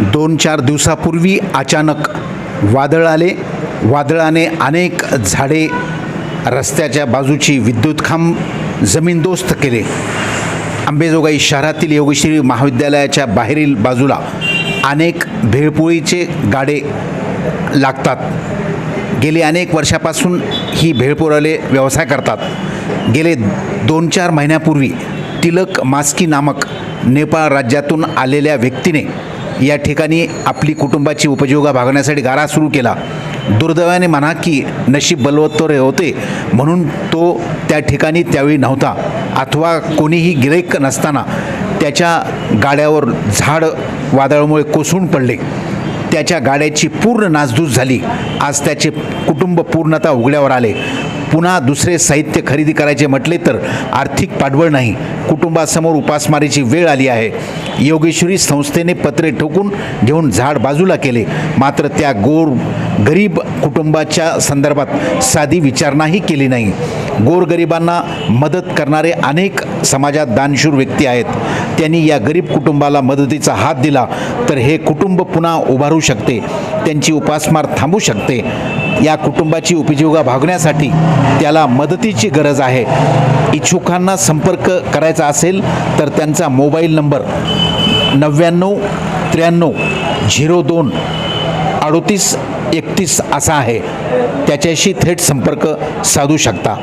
दोन चार दिवसापूर्वी अचानक वादळ आले. वादळाने अनेक झाडे रस्त्याच्या बाजूची विद्युत खांब जमीनदोस्त केले. अंबेजोगाई शहरातील योगश्री महाविद्यालयाच्या बाहेरील बाजूला अनेक भेळपोळीचे गाडे लागतात. गेले अनेक वर्षापासून ही भेळपोळाले व्यवसाय करतात. गेले दोन चार महिन्यापूर्वी तिलक मास्की नामक नेपाळ राज्यातून आलेल्या व्यक्तीने या ठिकाणी आपली कुटुंबाची उपजीविका भागवण्यासाठी गारा सुरू केला. दुर्दैवाने म्हणा की नशीब बलवत्तर होते म्हणून तो त्या ठिकाणी त्यावेळी नव्हता. अथवा कोणीही गिरेक नसताना त्याच्या गाड्यावर झाड वादळामुळे कोसळून पडले. त्याच्या गाड्याची पूर्ण नासधूस झाली. आज त्याचे कुटुंब पूर्णतः उघड्यावर आले. पुन्हा दुसरे साहित्य खरेदी करायचे म्हटले तर आर्थिक पाठबळ नाही. कुटुंबासमोर उपासमारीची वेळ आली आहे. योगेश्वरी संस्थेने पत्रे ठोकून घेऊन झाड बाजूला केले. मात्र त्या गोर गरीब कुटुंबाच्या संदर्भात साधी विचारणाही केली नाही. गोरगरिबांना मदत करणारे अनेक समाजात दानशूर व्यक्ती आहेत. त्यांनी या गरीब कुटुंबाला मदतीचा हात दिला तर हे कुटुंब पुन्हा उभारू शकते. त्यांची उपासमार थांबू शकते. या कुटुंबाची उपजीविका भागण्यासाठी त्याला मदतीची गरज आहे. इच्छुकांना संपर्क करायचा असेल तर त्यांचा मोबाईल नंबर नव्याण्णव त्र्याण्णव झिरो दोन अडतीस एकतीस असा आहे. त्याच्याशी थेट संपर्क साधू शकता.